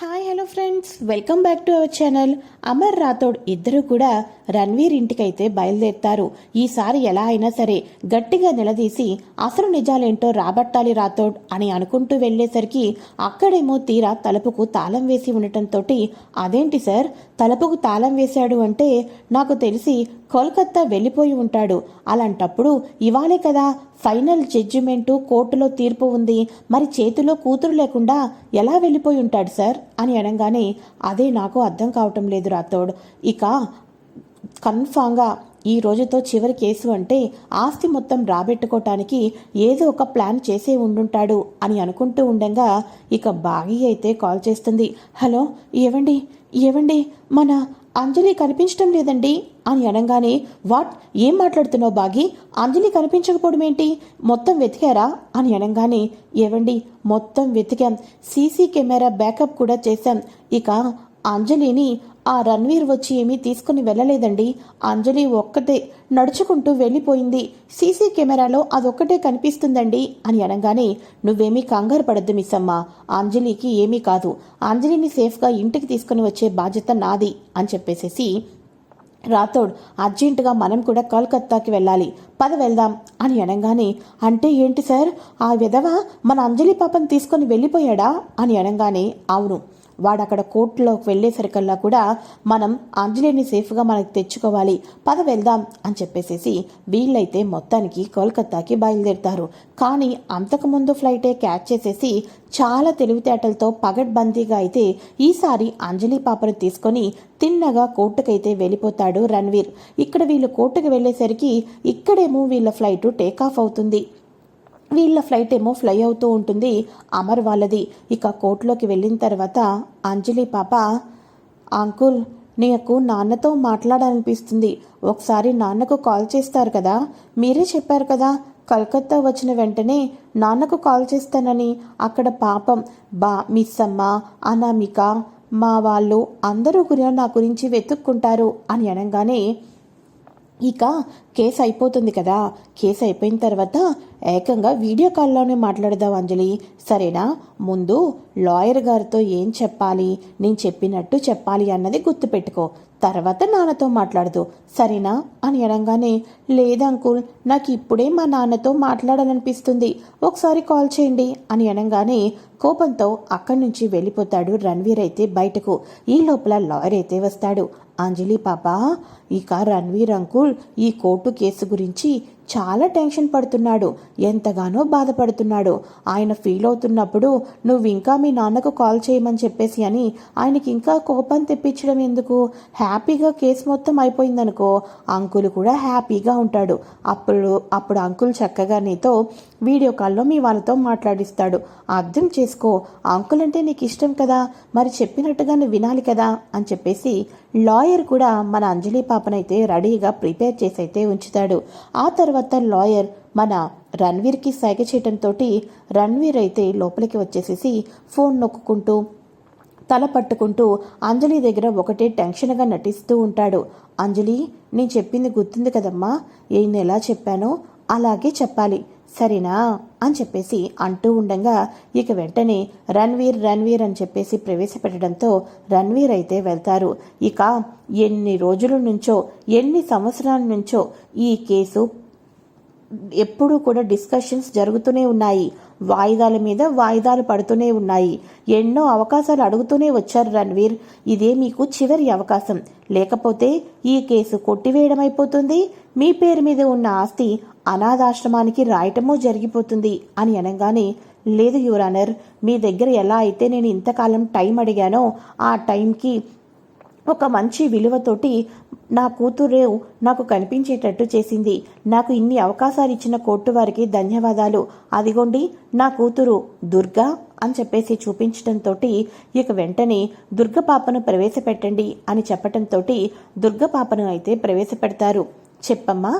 Hi hello friends welcome back to our channel Amar Rathod ఇద్దరు కూడా రణ్వీర్ ఇంటికైతే బయలుదేరుతారు. ఈసారి ఎలా అయినా సరే గట్టిగా నిలదీసి అసలు నిజాలేంటో రాబట్టాలి రాథోడ్ అని అనుకుంటూ వెళ్ళేసరికి అక్కడేమో తీరా తలుపుకు తాళం వేసి ఉండటంతో అదేంటి సార్? తలుపుకు తాళం వేశాడు అంటే నాకు తెలిసి కోల్కత్తా వెళ్ళిపోయి ఉంటాడు. అలాంటప్పుడు ఇవాళే కదా ఫైనల్ జడ్జిమెంటు కోర్టులో తీర్పు ఉంది. మరి చేతిలో కూతురు లేకుండా ఎలా వెళ్ళిపోయి ఉంటాడు సార్? అని అనగానే అదే నాకు అర్థం కావటం లేదు రాథోడ్. ఇక కన్ఫామ్గా ఈ రోజుతో చివరి కేసు అంటే ఆస్తి మొత్తం రాబెట్టుకోవటానికి ఏదో ఒక ప్లాన్ చేసే ఉండుంటాడు అని అనుకుంటూ ఉండగా ఇక బాగి అయితే కాల్ చేస్తుంది. హలో ఏవండి? ఏవండి? మన అంజలి కనిపించడం లేదండి అని అనగానే వాట్? ఏం మాట్లాడుతున్నావు బాగి? అంజలి కనిపించకపోవడం ఏంటి? మొత్తం వెతికారా? అని అనగానే ఏవండి మొత్తం వెతికాం. సీసీ కెమెరా బ్యాకప్ కూడా చేశాం. ఇక అంజలిని ఆ రణ్వీర్ వచ్చి ఏమీ తీసుకుని వెళ్ళలేదండి. అంజలి ఒక్కటే నడుచుకుంటూ వెళ్ళిపోయింది. సీసీ కెమెరాలో అదొక్కటే కనిపిస్తుందండి అని అనగానే నువ్వేమీ కంగారు పడద్దు మిస్ అమ్మ అంజలికి ఏమీ కాదు. అంజలిని సేఫ్గా ఇంటికి తీసుకుని వచ్చే బాధ్యత నాది అని చెప్పేసేసి రాథోడ్ అర్జెంటుగా మనం కూడా కలకత్తాకి వెళ్ళాలి. పద వెళ్దాం అని అనగానే అంటే ఏంటి సార్? ఆ విధవ? మన అంజలి పాపని తీసుకొని వెళ్ళిపోయాడా? అని అనగానే అవును. వాడు అక్కడ కోర్టులోకి వెళ్ళేసరికల్లా కూడా మనం అంజలిని సేఫ్గా మనకు తెచ్చుకోవాలి. పద వెళ్దాం అని చెప్పేసేసి వీళ్ళైతే మొత్తానికి కోల్కత్తాకి బయలుదేరుతారు. కానీ అంతకుముందు ఫ్లైటే క్యాచ్ చేసేసి చాలా తెలివితేటలతో పగడ్బందీగా అయితే ఈసారి అంజలి పాపను తీసుకొని తిన్నగా కోర్టుకైతే వెళ్ళిపోతాడు రణ్వీర్. ఇక్కడ వీళ్ళు కోర్టుకు వెళ్ళేసరికి ఇక్కడేమో వీళ్ళ ఫ్లైట్ టేకాఫ్ అవుతుంది. వీళ్ళ ఫ్లైట్ ఏమో ఫ్లై అవుతూ ఉంటుంది. అమర్ వాళ్ళది. ఇక కోర్టులోకి వెళ్ళిన తర్వాత అంజలి పాప అంకుల్ నీకు నాన్నతో మాట్లాడాలనిపిస్తుంది. ఒకసారి నాన్నకు కాల్ చేస్తారు కదా. మీరే చెప్పారు కదా కలకత్తా వచ్చిన వెంటనే నాన్నకు కాల్ చేస్తానని. అక్కడ పాపం బా మిస్ అమ్మ అనామిక మా వాళ్ళు అందరూ కూడా నా గురించి వెతుక్కుంటారు అని అనగానే ఇక కేసు అయిపోతుంది కదా. కేసు అయిపోయిన తర్వాత ఏకంగా వీడియో కాల్లోనే మాట్లాడదాం అంజలి. సరేనా? ముందు లాయర్ గారితో ఏం చెప్పాలి? నేను చెప్పినట్టు చెప్పాలి అన్నది గుర్తుపెట్టుకో. తర్వాత నాన్నతో మాట్లాడదు. సరేనా? అని అనగానే లేదంకుల్ నాకు ఇప్పుడే మా నాన్నతో మాట్లాడాలనిపిస్తుంది. ఒకసారి కాల్ చేయండి అని అనగానే కోపంతో అక్కడి నుంచి వెళ్ళిపోతాడు రణ్వీర్ అయితే బయటకు. ఈ లోపల లాయర్ అయితే వస్తాడు. అంజలి పాప ఇక రణ్వీర్ అంకుల్ ఈ కోర్టు కేసు గురించి చాలా టెన్షన్ పడుతున్నాడు. ఎంతగానో బాధపడుతున్నాడు. ఆయన ఫీల్ అవుతున్నప్పుడు నువ్వు ఇంకా మీ నాన్నకు కాల్ చేయమని చెప్పేసి అని ఆయనకి ఇంకా కోపం తెప్పించడం ఎందుకు? హ్యాపీగా కేసు మొత్తం అయిపోయిందనుకో అంకుల్ కూడా హ్యాపీగా ఉంటాడు. అప్పుడు అప్పుడు అంకుల్ చక్కగా నీతో వీడియో కాల్లో మీ వాళ్ళతో మాట్లాడిస్తాడు. అర్థం చేసుకో అంకుల్ అంటే నీకు ఇష్టం కదా. మరి చెప్పినట్టుగా నువ్వు వినాలి కదా అని చెప్పేసి లాయర్ కూడా మన అంజలి పాపనైతే రెడీగా ప్రిపేర్ చేసి అయితే ఉంచుతాడు. ఆ తర్వాత లాయర్ మన రణ్వీర్కి సైగ చేయటంతో రణ్వీర్ అయితే లోపలికి వచ్చేసేసి ఫోన్ నొక్కుంటూ తల పట్టుకుంటూ అంజలి దగ్గర ఒకటే టెన్షన్గా నటిస్తూ ఉంటాడు. అంజలి నేను చెప్పింది గుర్తుంది కదమ్మా. ఏం ఎలా చెప్పానో అలాగే చెప్పాలి. సరేనా? అని చెప్పేసి అంటూ ఉండగా ఇక వెంటనే రణ్వీర్ రణ్వీర్ అని చెప్పేసి ప్రవేశపెట్టడంతో రణ్వీర్ అయితే వెళ్తారు. ఇక ఎన్ని రోజుల నుంచో ఎన్ని సంవత్సరాల నుంచో ఈ కేసు ఎప్పుడూ కూడా డిస్కషన్స్ జరుగుతూనే ఉన్నాయి. వాయిదాల మీద వాయిదాలు పడుతూనే ఉన్నాయి. ఎన్నో అవకాశాలు అడుగుతూనే వచ్చారు రణ్వీర్. ఇదే మీకు చివరి అవకాశం. లేకపోతే ఈ కేసు కొట్టివేయడం అయిపోతుంది మీ పేరు మీద ఉన్న ఆస్తి అనాథాశ్రమానికి రాయటమో జరిగిపోతుంది అని అనగానే లేదు యువరానర్ మీ దగ్గర ఎలా అయితే నేను ఇంతకాలం టైం అడిగానో ఆ టైంకి ఒక మంచి విలువతోటి నా కూతురు నాకు కనిపించేటట్టు చేసింది. నాకు ఇన్ని అవకాశాలు ఇచ్చిన కోర్టు వారికి ధన్యవాదాలు. అదిగోండి నా కూతురు దుర్గా అని చెప్పేసి చూపించడంతో ఇక వెంటనే దుర్గ పాపను ప్రవేశపెట్టండి అని చెప్పటంతో దుర్గ పాపను అయితే ప్రవేశపెడతారు. చెప్పమ్మా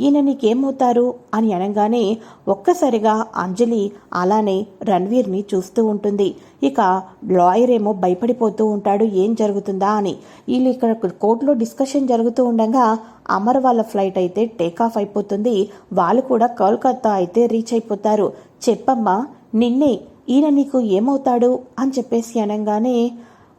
ఈయన నీకేమవుతారు? అని అనగానే ఒక్కసారిగా అంజలి అలానే రణ్వీర్ని చూస్తూ ఉంటుంది. ఇక లాయర్ ఏమో భయపడిపోతూ ఉంటాడు. ఏం జరుగుతుందా అని. వీళ్ళు ఇక్కడ కోర్టులో డిస్కషన్ జరుగుతూ ఉండగా అమర్ వాళ్ళ ఫ్లైట్ అయితే టేక్ ఆఫ్ అయిపోతుంది. వాళ్ళు కూడా కోల్కత్తా అయితే రీచ్ అయిపోతారు. చెప్పమ్మా నిన్నే ఈయన నీకు ఏమవుతాడు? అని చెప్పేసి అనగానే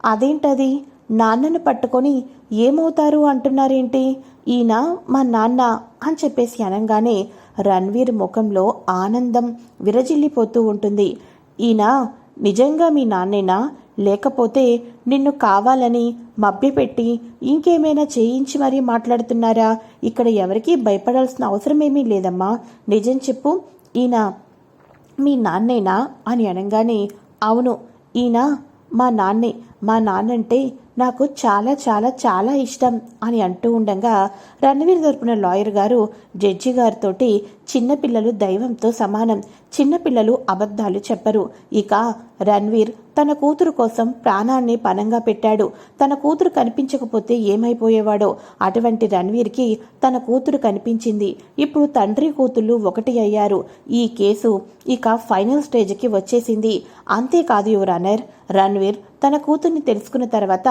అదేంటది? నాన్నను పట్టుకొని ఏమవుతారు అంటున్నారేంటి? ఈయన మా నాన్న అని చెప్పేసి అనగానే రణ్వీర్ ముఖంలో ఆనందం విరజిల్లిపోతూ ఉంటుంది. ఈయన నిజంగా మీ నాన్నేనా? లేకపోతే నిన్ను కావాలని మభ్యపెట్టి ఇంకేమైనా చేయించి మరీ మాట్లాడుతున్నారా? ఇక్కడ ఎవరికీ భయపడాల్సిన అవసరమేమీ లేదమ్మా. నిజం చెప్పు. ఈయన మీ నాన్నేనా? అని అనగానే అవును. ఈయన మా నాన్నే మా నాన్నంటే నాకు చాలా చాలా చాలా ఇష్టం అని అంటూ ఉండగా రణవీర్ తరపున లాయర్ గారు జడ్జి గారితోటి చిన్నపిల్లలు దైవంతో సమానం చిన్నపిల్లలు అబద్ధాలు చెప్పరు. ఇక రణ్వీర్ తన కూతురు కోసం ప్రాణాన్ని పనంగా పెట్టాడు. తన కూతురు కనిపించకపోతే ఏమైపోయేవాడో? అటువంటి రణ్వీర్కి తన కూతురు కనిపించింది. ఇప్పుడు తండ్రి కూతుళ్ళు ఒకటి అయ్యారు. ఈ కేసు ఇక ఫైనల్ స్టేజ్కి వచ్చేసింది. అంతేకాదు యువరానర్ రణ్వీర్ తన కూతుర్ని తెలుసుకున్న తర్వాత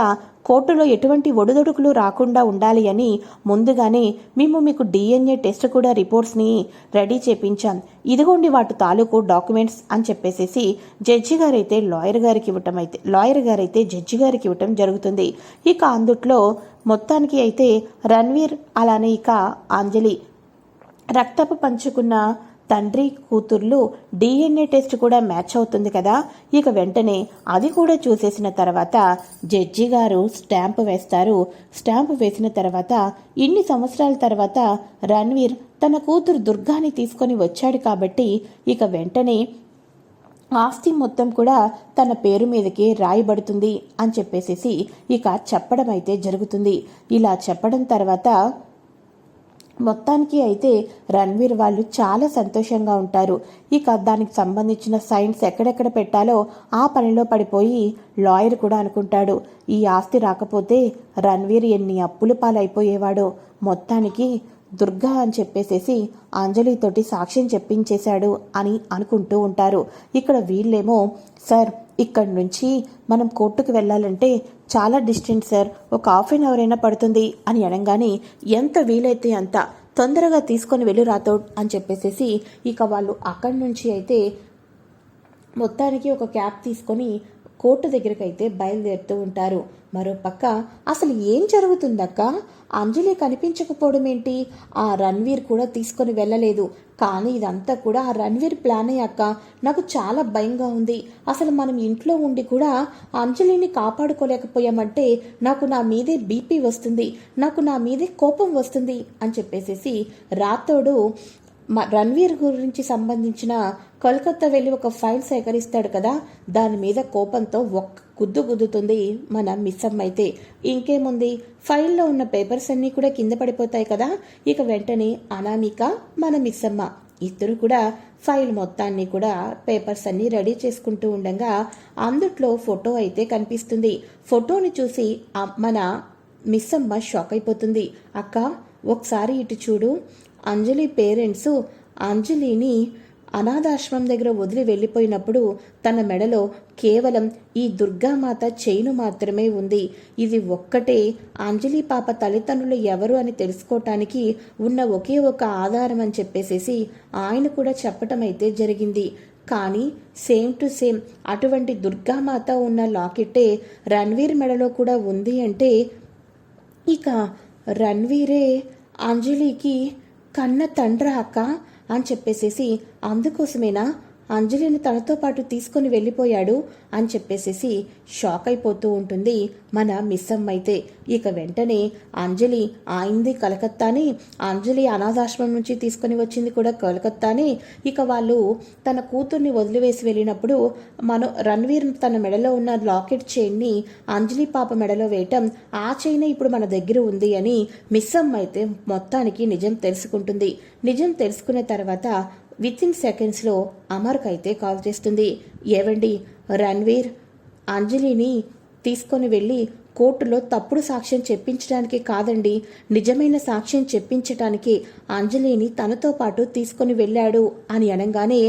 కోర్టులో ఎటువంటి ఒడిదొడుకులు రాకుండా ఉండాలి అని ముందుగానే మేము మీకు డిఎన్ఏ టెస్ట్ కూడా రిపోర్ట్స్ని రెడీ చేపించాం. ఇదిగోండి వాటి తాలూకు డాక్యుమెంట్స్ అని చెప్పేసేసి జడ్జి గారైతే లాయర్ గారికి ఇవ్వటం అయితే లాయర్ గారైతే జడ్జి గారికి ఇవ్వటం జరుగుతుంది. ఇక అందుట్లో మొత్తానికి అయితే రణ్వీర్ అలానే ఇక అంజలి రక్తపు పంచుకున్న తండ్రి కూతుర్లు డిఎన్ఏ టెస్ట్ కూడా మ్యాచ్ అవుతుంది కదా. ఇక వెంటనే అది కూడా చూసేసిన తర్వాత జడ్జి గారు స్టాంప్ వేస్తారు. స్టాంప్ వేసిన తర్వాత ఇన్ని సంవత్సరాల తర్వాత రణ్వీర్ తన కూతురు దుర్గాని తీసుకొని వచ్చాడు కాబట్టి ఇక వెంటనే ఆస్తి మొత్తం కూడా తన పేరు మీదకి రాయబడుతుంది అని చెప్పేసేసి ఇక చెప్పడం అయితే జరుగుతుంది. ఇలా చెప్పడం తర్వాత మొత్తానికి అయితే రణ్వీర్ వాళ్ళు చాలా సంతోషంగా ఉంటారు. ఇక దానికి సంబంధించిన సైన్స్ ఎక్కడెక్కడ పెట్టాలో ఆ పనిలో పడిపోయి లాయర్ కూడా అనుకుంటాడు. ఈ ఆస్తి రాకపోతే రణ్వీర్ ఎన్ని అప్పులు పాలైపోయేవాడో. మొత్తానికి దుర్గా అని చెప్పేసేసి అంజలితోటి సాక్ష్యం చెప్పించేశాడు అని అనుకుంటూ ఉంటారు. ఇక్కడ వీళ్ళేమో సార్ ఇక్కడి నుంచి మనం కోర్టుకు వెళ్ళాలంటే చాలా డిస్టెన్స్ సార్. ఒక హాఫ్ అన్ అవర్ అయినా పడుతుంది అని అనగానే ఎంత వీలైతే అంత తొందరగా తీసుకొని వెళ్ళి రాతోడ్ అని చెప్పేసేసి ఇక వాళ్ళు అక్కడి నుంచి అయితే మొత్తానికి ఒక క్యాబ్ తీసుకొని కోర్టు దగ్గరికి అయితే బయలుదేరుతూ ఉంటారు. మరో పక్క అసలు ఏం జరుగుతుందక్క? అంజలి కనిపించకపోవడం ఏంటి ఆ రణ్వీర్ కూడా తీసుకొని వెళ్ళలేదు. కానీ ఇదంతా కూడా ఆ రణ్వీర్ ప్లాన్ అక్క. నాకు చాలా భయంగా ఉంది. అసలు మనం ఇంట్లో ఉండి కూడా అంజలిని కాపాడుకోలేకపోయామంటే నాకు నా మీదే బీపీ వస్తుంది నాకు నా మీదే కోపం వస్తుంది అని చెప్పేసేసి రాతోడు రణ్వీర్ గురించి సంబంధించిన కోల్కత్తా వెళ్ళి ఒక ఫైల్ సేకరిస్తాడు కదా దాని మీద కోపంతో ఒక్క గుద్దు గుద్దుతుంది మన మిస్సమ్మ అయితే. ఇంకేముంది? ఫైల్లో ఉన్న పేపర్స్ అన్నీ కూడా కింద పడిపోతాయి కదా ఇక వెంటనే అనామిక మన మిస్సమ్మ ఇద్దరు కూడా ఫైల్ మొత్తాన్ని కూడా పేపర్స్ అన్ని రెడీ చేసుకుంటూ ఉండగా అందుట్లో ఫోటో అయితే కనిపిస్తుంది. ఫోటోని చూసి మన మిస్సమ్మ షాక్ అయిపోతుంది. అక్క ఒకసారి ఇటు చూడు. అంజలి పేరెంట్స్ అంజలిని అనాథాశ్రమం దగ్గర వదిలి వెళ్ళిపోయినప్పుడు తన మెడలో కేవలం ఈ దుర్గామాత చైను మాత్రమే ఉంది. ఇది ఒక్కటే. అంజలి పాప తల్లిదండ్రులు ఎవరు అని తెలుసుకోవటానికి ఉన్న ఒకే ఒక ఆధారం అని చెప్పేసేసి ఆయన కూడా చెప్పటం అయితే జరిగింది. కానీ సేమ్ టు సేమ్ అటువంటి దుర్గామాత ఉన్న లాకెట్టే రణ్వీర్ మెడలో కూడా ఉంది అంటే ఇక రణ్వీరే అంజలికి కన్న తండ్ర అక్క అని చెప్పేసేసి అందుకోసమేనా అంజలిని తనతో పాటు తీసుకొని వెళ్ళిపోయాడు అని చెప్పేసేసి షాక్ అయిపోతూ ఉంటుంది మన మిస్సమ్మ అయితే. ఇక వెంటనే అంజలి ఆయింది కలకత్తాని అంజలి అనాథాశ్రమం నుంచి తీసుకొని వచ్చింది కూడా కలకత్తాని. ఇక వాళ్ళు తన కూతుర్ని వదిలివేసి వెళ్ళినప్పుడు మన రణ్వీర్ తన మెడలో ఉన్న లాకెట్ చైన్ని అంజలి పాప మెడలో వేయటం ఆ చైన్ ఇప్పుడు మన దగ్గర ఉంది అని మిస్సమ్మ అయితే మొత్తానికి నిజం తెలుసుకుంటుంది. నిజం తెలుసుకున్న తర్వాత విత్ ఇన్ సెకండ్స్లో అమర్కైతే అయితే కాల్ చేస్తుంది. ఏవండి రణ్వీర్ అంజలిని తీసుకొని వెళ్ళి కోర్టులో తప్పుడు సాక్ష్యం చెప్పించడానికి కాదండి. నిజమైన సాక్ష్యం చెప్పించటానికి అంజలిని తనతో పాటు తీసుకొని వెళ్ళాడు అని అనగానే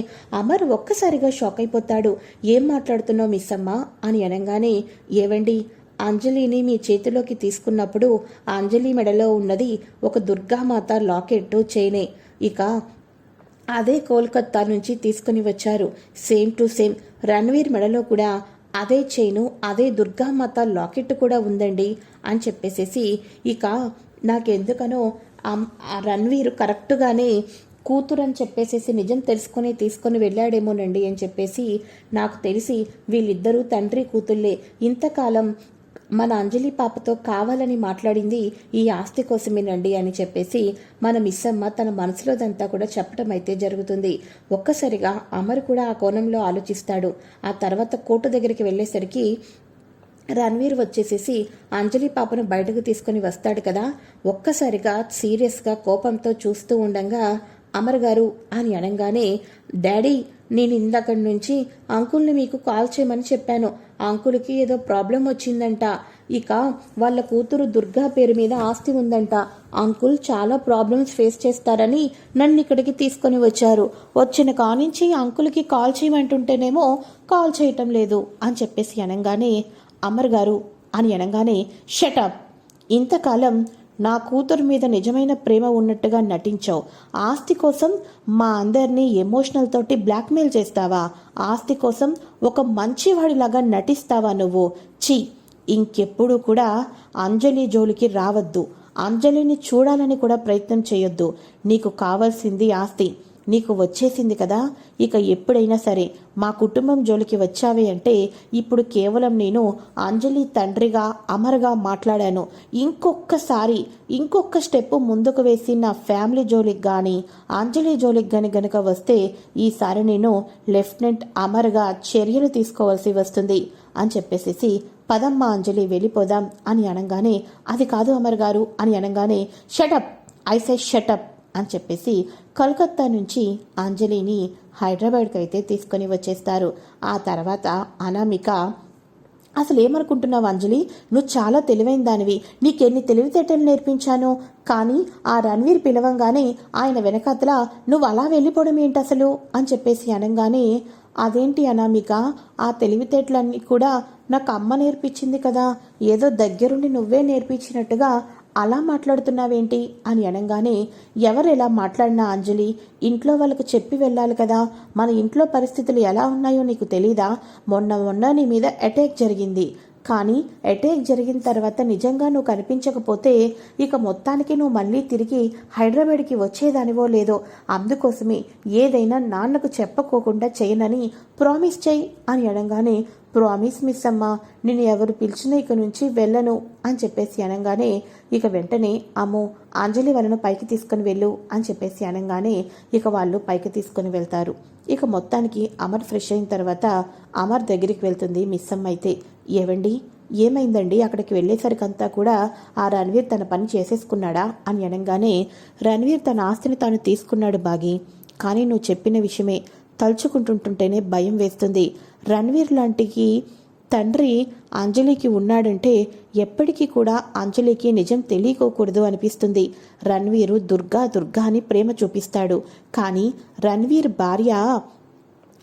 అమర్ ఒక్కసారిగా షాక్ అయిపోతాడు. ఏం మాట్లాడుతున్నావు మిస్ అమ్మ అని అనగానే ఏవండి అంజలిని మీ చేతిలోకి తీసుకున్నప్పుడు అంజలి మెడలో ఉన్నది ఒక దుర్గామాత లాకెట్టు చైనే. ఇక అదే కోల్కత్తా నుంచి తీసుకుని వచ్చారు. సేమ్ టు సేమ్ రణ్వీర్ మెడలో కూడా అదే చైను అదే దుర్గామాత లాకెట్ కూడా ఉందండి అని చెప్పేసేసి ఇక నాకెందుకనో అమ్- ఆ రణ్వీర్ కరెక్ట్గానే కూతురు అని చెప్పేసేసి నిజం తెలుసుకొని తీసుకొని వెళ్ళాడేమోనండి అని చెప్పేసి నాకు తెలిసి వీళ్ళిద్దరూ తండ్రి కూతుళ్ళే. ఇంతకాలం మన అంజలి పాపతో కావాలని మాట్లాడింది ఈ ఆస్తి కోసమేనండి అని చెప్పేసి మన మిస్సమ్మ తన మనసులోదంతా కూడా చెప్పడం అయితే జరుగుతుంది. ఒక్కసారిగా అమర్ కూడా ఆ కోణంలో ఆలోచిస్తాడు. ఆ తర్వాత కోర్టు దగ్గరికి వెళ్ళేసరికి రణ్వీర్ వచ్చేసేసి అంజలి పాపను బయటకు తీసుకుని వస్తాడు కదా. ఒక్కసారిగా సీరియస్గా కోపంతో చూస్తూ ఉండగా అమర్ గారు అని అనగానే డాడీ నేను ఇందక్కడి నుంచి అంకుల్ని మీకు కాల్ చేయమని చెప్పాను. అంకుల్కి ఏదో ప్రాబ్లం వచ్చిందంట. ఇక వాళ్ళ కూతురు దుర్గా పేరు మీద ఆస్తి ఉందంట. అంకుల్ చాలా ప్రాబ్లమ్స్ ఫేస్ చేస్తారని నన్ను ఇక్కడికి తీసుకొని వచ్చారు. వచ్చిన కానించి అంకుల్కి కాల్ చేయమంటుంటేనేమో కాల్ చేయటం లేదు అని చెప్పేసి అనగానే అమర్ గారు అని అనగానే షటప్ ఇంతకాలం నా కూతురు మీద నిజమైన ప్రేమ ఉన్నట్టుగా నటించావు. ఆస్తి కోసం మా అందరినీ ఎమోషనల్ తోటి బ్లాక్మెయిల్ చేస్తావా? ఆస్తి కోసం ఒక మంచివాడిలాగా నటిస్తావా నువ్వు? ఛీ! ఇంకెప్పుడు కూడా అంజలి జోలికి రావద్దు. అంజలిని చూడాలని కూడా ప్రయత్నం చేయొద్దు. నీకు కావాల్సింది ఆస్తి. నీకు వచ్చేసింది కదా? ఇక ఎప్పుడైనా సరే మా కుటుంబం జోలికి వచ్చావే అంటే ఇప్పుడు కేవలం నేను అంజలి తండ్రిగా అమరగా మాట్లాడాను. ఇంకొక్కసారి ఇంకొక స్టెప్ ముందుకు వేసి నా ఫ్యామిలీ జోలికి కానీ అంజలి జోలికి కానీ గనుక వస్తే ఈసారి నేను లెఫ్టినెంట్ అమర్గా చర్యలు తీసుకోవాల్సి వస్తుంది అని చెప్పేసేసి పదమ్మ అంజలి వెళ్ళిపోదాం అని అనగానే అది కాదు అమర్ గారు అని అనగానే షటప్ ఐ సే షటప్ అని చెప్పేసి కలకత్తా నుంచి అంజలిని హైదరాబాద్కి అయితే తీసుకొని వచ్చేస్తారు. ఆ తర్వాత అనామిక అసలు ఏమనుకుంటున్నావు అంజలి? నువ్వు చాలా తెలివైన దానివి. నీకెన్ని తెలివితేటలు నేర్పించాను? కానీ ఆ రణ్వీర్ పిలవంగానే ఆయన వెనకతల నువ్వు అలా వెళ్ళిపోవడం ఏంటి అసలు? అని చెప్పేసి అనగానే అదేంటి అనామిక? ఆ తెలివితేటలన్నీ కూడా నాకు అమ్మ నేర్పించింది కదా. ఏదో దగ్గరుండి నువ్వే నేర్పించినట్టుగా అలా మాట్లాడుతున్నావేంటి? అని అనగానే ఎవరు ఎలా మాట్లాడినా అంజలి ఇంట్లో వాళ్ళకు చెప్పి వెళ్ళాలి కదా మన ఇంట్లో పరిస్థితులు ఎలా ఉన్నాయో నీకు తెలీదా? మొన్న మొన్న నీ మీద అటాక్ జరిగింది. కానీ అటాక్ జరిగిన తర్వాత నిజంగా నువ్వు కనిపించకపోతే ఇక మొత్తానికి నువ్వు మళ్ళీ తిరిగి హైదరాబాద్కి వచ్చేదానివో లేదో అందుకోసమే ఏదైనా నాన్నకు చెప్పకోకుండా చేయనని ప్రామిస్ చేయి అని అనగానే ప్రామిస్ మిస్ అమ్మ నేను ఎవరు పిలిచినా ఇక నుంచి వెళ్ళను అని చెప్పేసి అనగానే ఇక వెంటనే అమ్మో అంజలి వాళ్ళను పైకి తీసుకుని వెళ్ళు అని చెప్పేసి అనగానే ఇక వాళ్ళు పైకి తీసుకుని వెళ్తారు. ఇక మొత్తానికి అమర్ ఫ్రెష్ అయిన తర్వాత అమర్ దగ్గరికి వెళ్తుంది మిస్ అమ్మ అయితే. ఏవండి ఏమైందండి? అక్కడికి వెళ్ళేసరికంతా కూడా ఆ రణవీర్ తన పని చేసేసుకున్నాడా? అని అనగానే రణవీర్ తన ఆస్తిని తాను తీసుకున్నాడు బాగి. కానీ నువ్వు చెప్పిన విషయమే. తలుచుకుంటుంటుంటేనే భయం వేస్తుంది. రణ్వీర్ లాంటికి తండ్రి అంజలికి ఉన్నాడంటే ఎప్పటికీ కూడా అంజలికి నిజం తెలియకోకూడదు అనిపిస్తుంది. రణ్వీరు దుర్గా దుర్గా అని ప్రేమ చూపిస్తాడు. కానీ రణ్వీర్ భార్య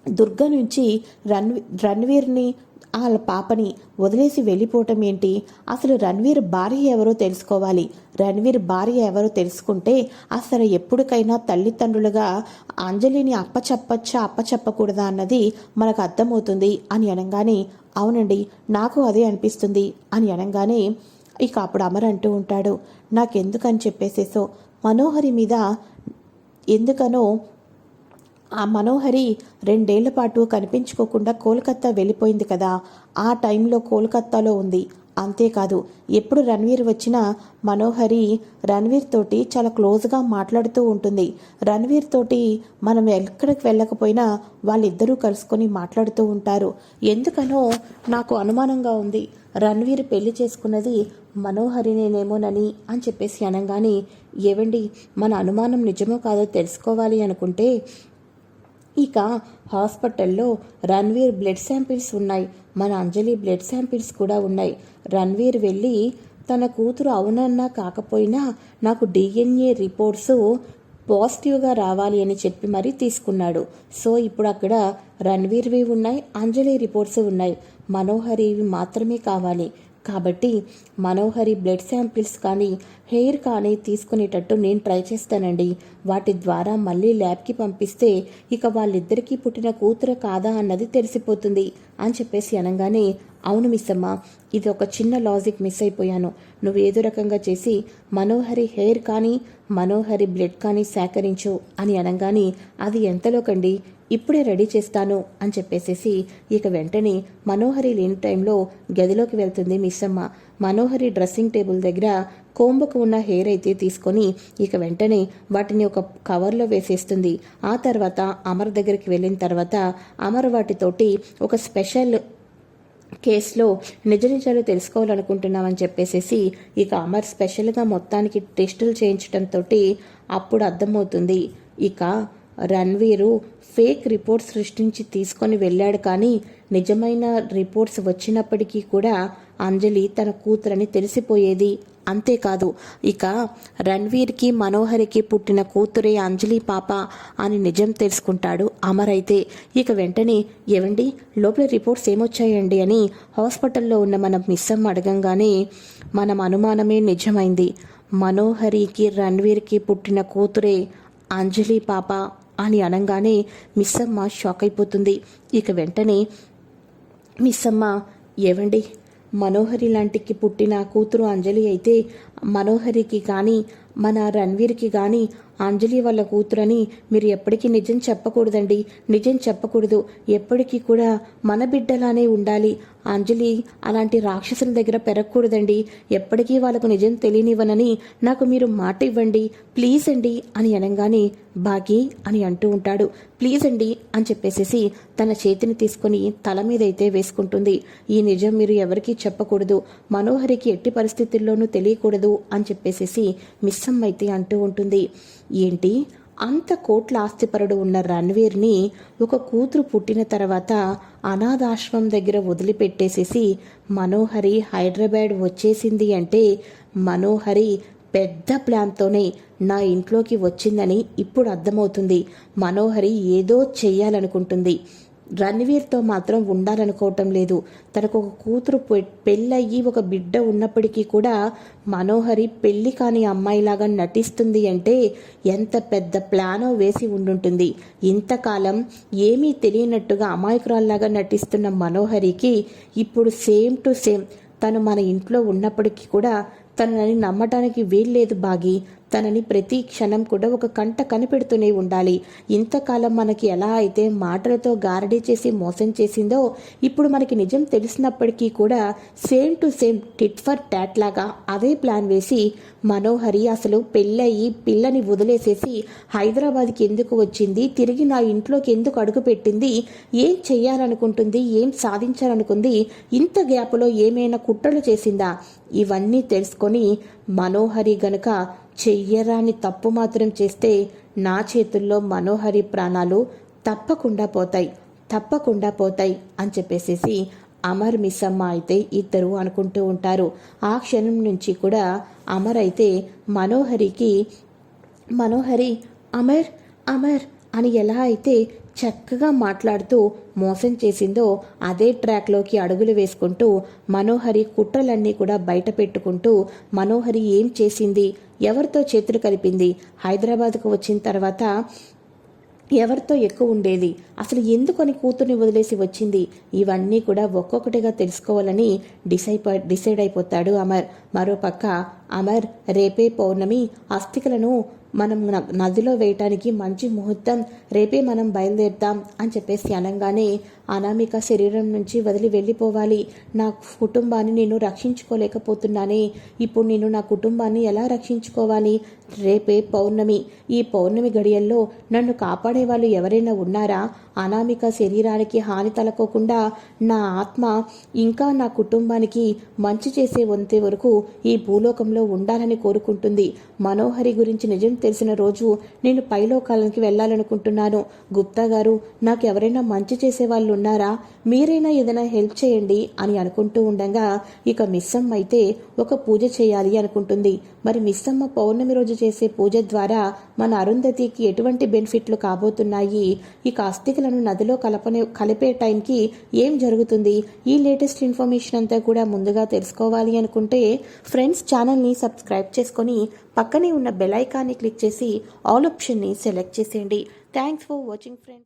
దుర్గ నుంచి రణ్ రణ్వీర్ని వాళ్ళ పాపని వదిలేసి వెళ్ళిపోవటం ఏంటి? అసలు రణ్వీర్ భార్య ఎవరో తెలుసుకోవాలి. రణ్వీర్ భార్య ఎవరో తెలుసుకుంటే అసలు ఎప్పటికైనా తల్లిదండ్రులుగా అంజలిని అప్పచెప్పచ్చా అప్పచెప్పకూడదా అన్నది మనకు అర్థమవుతుంది అని అనగానే అవునండి నాకు అదే అనిపిస్తుంది అని అనగానే ఇక అప్పుడు అమర్ అంటూ ఉంటాడు. నాకెందుకని చెప్పేసేసో? మనోహరి మీద ఎందుకనో ఆ మనోహరి రెండేళ్ళ పాటు కనిపించుకోకుండా కోల్కత్తా వెళ్ళిపోయింది కదా. ఆ టైంలో కోల్కత్తాలో ఉంది. అంతేకాదు ఎప్పుడు రణ్వీర్ వచ్చినా మనోహరి రణ్వీర్ తోటి చాలా క్లోజ్గా మాట్లాడుతూ ఉంటుంది. రణ్వీర్ తోటి మనం ఎక్కడికి వెళ్ళకపోయినా వాళ్ళిద్దరూ కలుసుకొని మాట్లాడుతూ ఉంటారు. ఎందుకనో నాకు అనుమానంగా ఉంది. రణ్వీర్ పెళ్ళి చేసుకున్నది మనోహరినేనేమోనని అని చెప్పేసి అనగానే ఏవండి మన అనుమానం నిజమో కాదో తెలుసుకోవాలి అనుకుంటే ఇక హాస్పిటల్లో రణ్వీర్ బ్లడ్ శాంపిల్స్ ఉన్నాయి. మన అంజలి బ్లడ్ శాంపిల్స్ కూడా ఉన్నాయి. రణ్వీర్ వెళ్ళి తన కూతురు అవునన్నా కాకపోయినా నాకు డిఎన్ఏ రిపోర్ట్స్ పాజిటివ్గా రావాలి అని చెప్పి మరీ తీసుకున్నాడు. సో ఇప్పుడు అక్కడ రణ్వీర్వి ఉన్నాయి అంజలి రిపోర్ట్స్ ఉన్నాయి. మనోహరివి మాత్రమే కావాలి. కాబట్టి మనోహరి బ్లడ్ శాంపిల్స్ కానీ హెయిర్ కానీ తీసుకునేటట్టు నేను ట్రై చేస్తానండి. వాటి ద్వారా మళ్ళీ ల్యాబ్కి పంపిస్తే ఇక వాళ్ళిద్దరికీ పుట్టిన కూతురు కాదా అన్నది తెలిసిపోతుంది అని చెప్పేసి అనగానే అవును మిస్ అమ్మ ఇది ఒక చిన్న లాజిక్ మిస్ అయిపోయాను. నువ్వు ఏదో రకంగా చేసి మనోహరి హెయిర్ కానీ మనోహరి బ్లడ్ కానీ సేకరించు అని అనగానే అది ఎంతలోకండి? ఇప్పుడే రెడీ చేస్తాను అని చెప్పేసేసి ఇక వెంటనే మనోహరి లేని టైంలో గదిలోకి వెళ్తుంది మిస్ అమ్మ మనోహరి డ్రెస్సింగ్ టేబుల్ దగ్గర కోంబకు ఉన్న హెయిర్ అయితే తీసుకొని ఇక వెంటనే వాటిని ఒక కవర్లో వేసేస్తుంది. ఆ తర్వాత అమర్ దగ్గరికి వెళ్ళిన తర్వాత అమర్ వాటితోటి ఒక స్పెషల్ కేసులో నిజ నిజాలు తెలుసుకోవాలనుకుంటున్నామని చెప్పేసేసి ఇక అమర్ స్పెషల్గా మొత్తానికి టెస్టులు చేయించడంతో అప్పుడు అర్థమవుతుంది. ఇక రణ్వీరు ఫేక్ రిపోర్ట్స్ సృష్టించి తీసుకొని వెళ్ళాడు కానీ నిజమైన రిపోర్ట్స్ వచ్చినప్పటికీ కూడా అంజలి తన కూతురని తెలిసిపోయేది. అంతేకాదు ఇక రణ్వీర్కి మనోహరికి పుట్టిన కూతురే అంజలి పాప అని నిజం తెలుసుకుంటాడు అమర్ అయితే. ఇక వెంటనే ఏవండి లోపల రిపోర్ట్స్ ఏమొచ్చాయండి? అని హాస్పిటల్లో ఉన్న మన మిస్సమ్మ అడగంగానే మనం అనుమానమే నిజమైంది. మనోహరికి రణ్వీర్కి పుట్టిన కూతురే అంజలి పాప అని అనగానే మిస్సమ్మ షాక్ అయిపోతుంది. ఇక వెంటనే మిస్సమ్మ ఏవండి మనోహరి లాంటికి పుట్టిన కూతురు అంజలి అయితే మనోహరికి కానీ మన రణ్వీర్కి కానీ అంజలి వాళ్ళ కూతురని మీరు ఎప్పటికీ నిజం చెప్పకూడదండి. నిజం చెప్పకూడదు. ఎప్పటికీ కూడా మన బిడ్డలానే ఉండాలి. అంజలి అలాంటి రాక్షసుల దగ్గర పెరగకూడదండి. ఎప్పటికీ వాళ్ళకు నిజం తెలియనివ్వనని నాకు మీరు మాట ఇవ్వండి. ప్లీజ్ అండి అని అనగానే బాగి అని అంటూ ఉంటాడు. ప్లీజ్ అండి అని చెప్పేసేసి తన చేతిని తీసుకొని తల మీద అయితే వేసుకుంటుంది. ఈ నిజం మీరు ఎవరికీ చెప్పకూడదు. మనోహరికి ఎట్టి పరిస్థితుల్లోనూ తెలియకూడదు అని చెప్పేసేసి మిస్సమ్మ అయితే అంటూ ఉంటుంది. ఏంటి? అంత కోట్ల ఆస్తిపరుడు ఉన్న రణ్వీర్ని ఒక కూతురు పుట్టిన తర్వాత అనాథాశ్రమం దగ్గర వదిలిపెట్టేసేసి మనోహరి హైదరాబాద్ వచ్చేసింది అంటే మనోహరి పెద్ద ప్లాన్తోనే నా ఇంట్లోకి వచ్చిందని ఇప్పుడు అర్థమవుతుంది. మనోహరి ఏదో చెయ్యాలనుకుంటుంది. రణ్వీర్తో మాత్రం ఉండాలనుకోవటం లేదు. తనకు ఒక కూతురు పె- పెళ్ళయ్యి ఒక బిడ్డ ఉన్నప్పటికీ కూడా మనోహరి పెళ్ళి కాని అమ్మాయిలాగా నటిస్తుంది అంటే ఎంత పెద్ద ప్లానో వేసి ఉండుంటుంది. ఇంతకాలం ఏమీ తెలియనట్టుగా అమాయకురాల్లాగా నటిస్తున్న మనోహరికి ఇప్పుడు సేమ్ టు సేమ్ తను మన ఇంట్లో ఉన్నప్పటికీ కూడా తనని నమ్మటానికి వీల్లేదు బాగి. తనని ప్రతి క్షణం కూడా ఒక కంట కనిపెడుతూనే ఉండాలి. ఇంతకాలం మనకి ఎలా అయితే మాటలతో గారడీ చేసి మోసం చేసిందో ఇప్పుడు మనకి నిజం తెలిసినప్పటికీ కూడా same to same tit for tat లాగా అదే ప్లాన్ వేసి మనోహరి అసలు పెళ్ళయి పిల్లని వదిలేసేసి హైదరాబాద్కి ఎందుకు వచ్చింది? తిరిగి నా ఇంట్లోకి ఎందుకు అడుగు పెట్టింది? ఏం చెయ్యాలనుకుంటుంది? ఏం సాధించాలనుకుంది? ఇంత గ్యాప్లో ఏమైనా కుట్రలు చేసిందా? ఇవన్నీ తెలుసుకొని మనోహరి గనుక చెయ్యరాని తప్పు మాత్రం చేస్తే నా చేతుల్లో మనోహరి ప్రాణాలు తప్పకుండా పోతాయి. తప్పకుండా పోతాయి అని చెప్పేసేసి అమర్ మిస్సమ్మ అయితే ఇద్దరు అనుకుంటూ ఉంటారు. ఆ క్షణం నుంచి కూడా అమర్ అయితే మనోహరికి మనోహరి అమర్ అమర్ అని ఎలా అయితే చక్కగా మాట్లాడుతూ మోసం చేసిందో అదే ట్రాక్లోకి అడుగులు వేసుకుంటూ మనోహరి కుట్రలన్నీ కూడా బయట పెట్టుకుంటూ మనోహరి ఏం చేసింది? ఎవరితో చేతులు కలిపింది? హైదరాబాద్కు వచ్చిన తర్వాత ఎవరితో ఎక్కువ ఉండేది? అసలు ఎందుకని కూతుర్ని వదిలేసి వచ్చింది? ఇవన్నీ కూడా ఒక్కొక్కటిగా తెలుసుకోవాలని డిసైడ్ డిసైడ్ అయిపోతాడు అమర్. మరోపక్క అమర్ రేపే పౌర్ణమి అస్థికలను మనం న- నదిలో వేయటానికి మంచి ముహూర్తం రేపే మనం బయలుదేరుతాం అని చెప్పేసి అనగానే అనామిక శరీరం నుంచి వదిలి వెళ్ళిపోవాలి. నా కుటుంబాన్ని నేను రక్షించుకోలేకపోతున్నానే. ఇప్పుడు నేను నా కుటుంబాన్ని ఎలా రక్షించుకోవాలి? రేపే పౌర్ణమి. ఈ పౌర్ణమి గడియల్లో నన్ను కాపాడే వాళ్ళు ఎవరైనా ఉన్నారా? అనామిక శరీరానికి హాని తలకోకుండా నా ఆత్మ ఇంకా నా కుటుంబానికి మంచి చేసే వంతే వరకు ఈ భూలోకంలో ఉండాలని కోరుకుంటుంది. మనోహరి గురించి నిజం తెలిసిన రోజు నేను పైలోకాలకి వెళ్ళాలనుకుంటున్నాను. గుప్తా గారు నాకు ఎవరైనా మంచి చేసే వాళ్ళు ఉన్నారా మీరైనా ఏదైనా హెల్ప్ చేయండి అని అనుకుంటూ ఉండగా ఇక మిస్సమ్మ అయితే ఒక పూజ చేయాలి అనుకుంటుంది. మరి మిస్సమ్మ పౌర్ణమి రోజు చేసే పూజ ద్వారా మన అరుంధతికి ఎటువంటి బెనిఫిట్లు కాబోతున్నాయి? ఇక అస్థికలను నదిలో కలపనే కలిపే టైంకి ఏం జరుగుతుంది? ఈ లేటెస్ట్ ఇన్ఫర్మేషన్ అంతా కూడా ముందుగా తెలుసుకోవాలి అనుకుంటే ఫ్రెండ్స్ ఛానల్ని సబ్స్క్రైబ్ చేసుకొని పక్కనే ఉన్న బెల్ ఐకాన్ని క్లిక్ చేసి ఆల్ ఆప్షన్ని సెలెక్ట్ చేసేయండి. Thanks for watching friends